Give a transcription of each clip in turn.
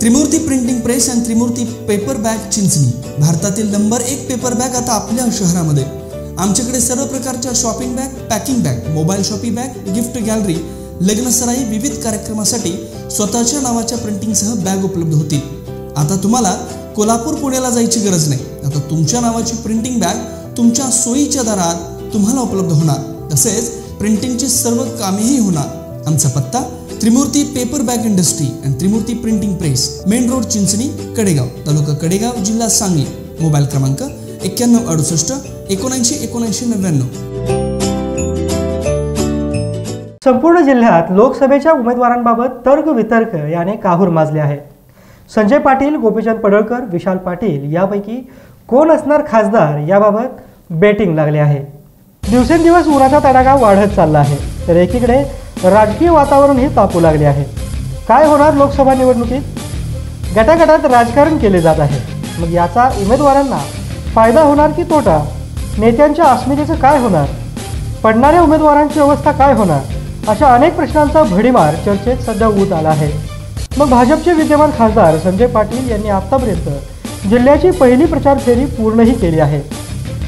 त्रिमूर्ती printing press आणि त्रिमूर्ती paper bag Chinchani. भारतातील number एक पेपर बॅग आता आपल्या शहरामध्ये. आमच्याकडे सर्व प्रकारच्या shopping bag packing bag mobile shopping bag gift gallery लग्नसराई विविध कार्यक्रमासाठी स्वतःच्या नावाच्या प्रिंटिंगसह बॅग उपलब्ध होतील. आता तुम्हाला कोल्हापूर पुण्याला जायची गरज नाही. आता तुमच्या नावाची प्रिंटिंग बॅग तुमच्या सोयीच्या दरात तुम्हाला उपलब्ध होणार. तसेच प्रिंटिंगची सर्व कामेही होणार. आमचा पत्ता त्रिमूर्ती पेपर बॅग इंडस्ट्री आणि Trimurti printing press main road Chinchani Kadegaon taluka Kadegaon जिल्हा सांगली. मोबाईल क्रमांक एक्क्याण्णव अडुसष्ट एकोणऐंशी एकोणऐंशी नव्याण्णव. संपूर्ण जिल्ह्यात लोकसभेच्या उमेदवारांबाबत तर्क वितर्क याने काहूर माजले आहे. संजय पाटील गोपीचंद पडळकर विशाल पाटील यापैकी कोण असणार खासदार याबाबत बेटिंग लागले आहे. दिवसेंदिवस उन्हाचा तडाखा वाढत चालला आहे. तर एकीकडे राजकीय वातावरणही तापू लागले आहे. काय होणार लोकसभा निवडणुकीत? गटागटात राजकारण केले जात आहे. मग याचा उमेदवारांना फायदा होणार की तोटा? नेत्यांच्या अस्मितेचं काय होणार? पडणाऱ्या उमेदवारांची अवस्था काय होणार? अशा अनेक प्रश्नांचा भडीमार चर्चेत सध्या उत आला आहे. मग भाजपचे विद्यमान खासदार संजय पाटील यांनी आतापर्यंत जिल्ह्याची पहिली प्रचार फेरी पूर्णही केली आहे.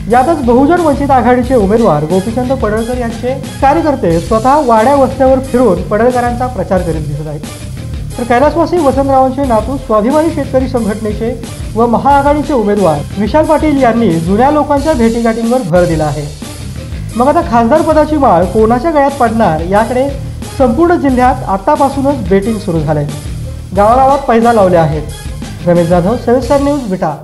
यातच बहुजन वंचित आघाडीचे उमेदवार गोपीचंद पडळकर यांचे कार्यकर्ते स्वतः वाड्या वस्त्यावर फिरून पडळकरांचा प्रचार करीत दिसत आहेत. तर कैलासवासी वसंतरावांचे नातू स्वाभिमानी शेतकरी संघटनेचे व महाआघाडीचे उमेदवार विशाल पाटील यांनी जुन्या लोकांच्या भेटीगाठींवर भर दिला आहे. मग आता खासदार पदाची माळ कोणाच्या गळ्यात पडणार याकडे संपूर्ण जिल्ह्यात आतापासूनच बेटिंग सुरू झाले गावागावात पैजा लावल्या आहेत. रमेश जाधव सविस्तर न्यूज विटा.